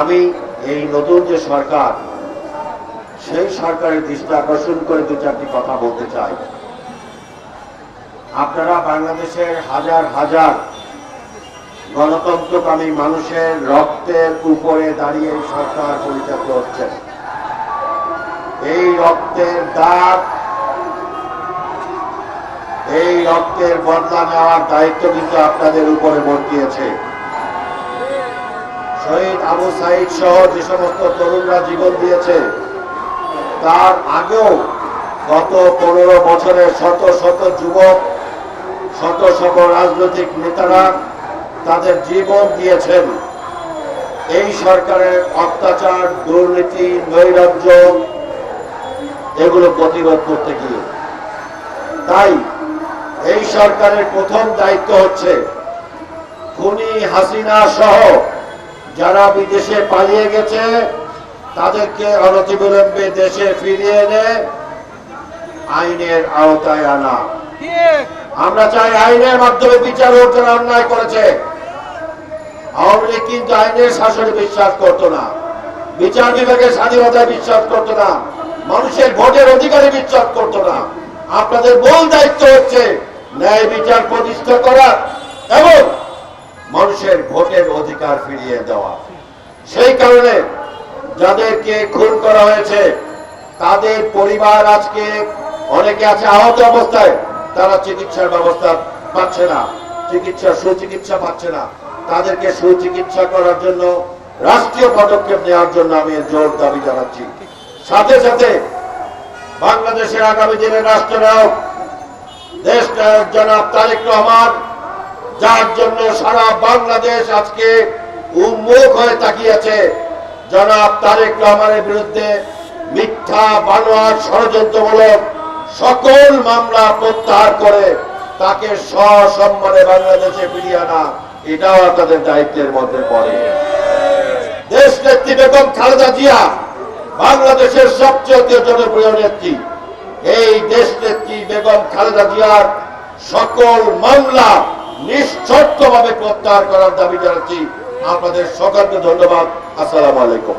আমি এই নতুন যে সরকার, সেই সরকারের দৃষ্টি আকর্ষণ করে দু চারটি কথা বলতে চাই। আপনারা বাংলাদেশের হাজার হাজার গণতন্ত্রকামী মানুষের রক্তের উপরে দাঁড়িয়ে সরকার পরিচালিত হচ্ছে। এই রক্তের দাগ, এই রক্তের বদলা নেওয়ার দায়িত্ব কিন্তু আপনাদের উপরে বর্তিয়েছে শহীদ আবু সাইদ সহ যে সমস্ত তরুণরা জীবন দিয়েছে, তার আগেও গত পনেরো বছরের শত শত যুবক, শত শত রাজনৈতিক নেতারা তাদের জীবন দিয়েছেন। এই সরকারের অত্যাচার, দুর্নীতি, নৈরাজ্য, এগুলো প্রতিরোধ করতে গিয়ে। তাই এই সরকারের প্রথম দায়িত্ব হচ্ছে খুনি হাসিনা সহ যারা বিদেশে পালিয়ে গেছে, তাদেরকে অনতিবিলম্বে দেশে ফিরিয়ে এনে আইনের আওতায় আনা। আমরা চাই আইনের মাধ্যমে বিচার হোক অন্যায় করেছে। আওয়ামী লীগ কিন্তু আইনের শাসনে বিশ্বাস করতো না। বিচার বিভাগের স্বাধীনতায় বিশ্বাস করতো না। মানুষের ভোটের অধিকারে বিশ্বাস করতো না। আপনাদের মূল দায়িত্ব হচ্ছে ন্যায় বিচার প্রতিষ্ঠা করা ফিরিয়ে দেওয়া। সেই কারণে যাদেরকে খুন করা হয়েছে, তাদের পরিবার আজকে অনেকে আছে আহত অবস্থায়, তারা চিকিৎসার ব্যবস্থা পাচ্ছে না, চিকিৎসা, সুচিকিৎসা পাচ্ছে না। তাদেরকে সুচিকিৎসা করার জন্য, রাষ্ট্রীয় পদক্ষেপ নেওয়ার জন্য আমি জোর দাবি জানাচ্ছি। সাথে সাথে বাংলাদেশের আগামী দিনের রাষ্ট্রনায়ক দেশ নায়ক জনাব তারেক রহমান, যার জন্য সারা বাংলাদেশ আজকে উন্মুখ হয়ে তাকিয়েছে জনাব তারেক রহমানের বিরুদ্ধে মিথ্যা বানোয়ার ষড়যন্ত্রমূলক সকল মামলা প্রত্যাহার করে তাকে সসম্মানে বাংলাদেশে ফিরিয়ে আনা, এটাও তাদের দায়িত্বের মধ্যে পড়ে। দেশ নেত্রী বেগম খালেদা জিয়া বাংলাদেশের সবচেয়ে জনপ্রিয় নেত্রী। এই দেশ নেত্রী বেগম খালেদা জিয়ার সকল মামলা নিঃশর্তভাবে প্রত্যাহার করার দাবি জানাচ্ছি। আপনাদের সকলকে ধন্যবাদ। আসসালাম আলাইকুম।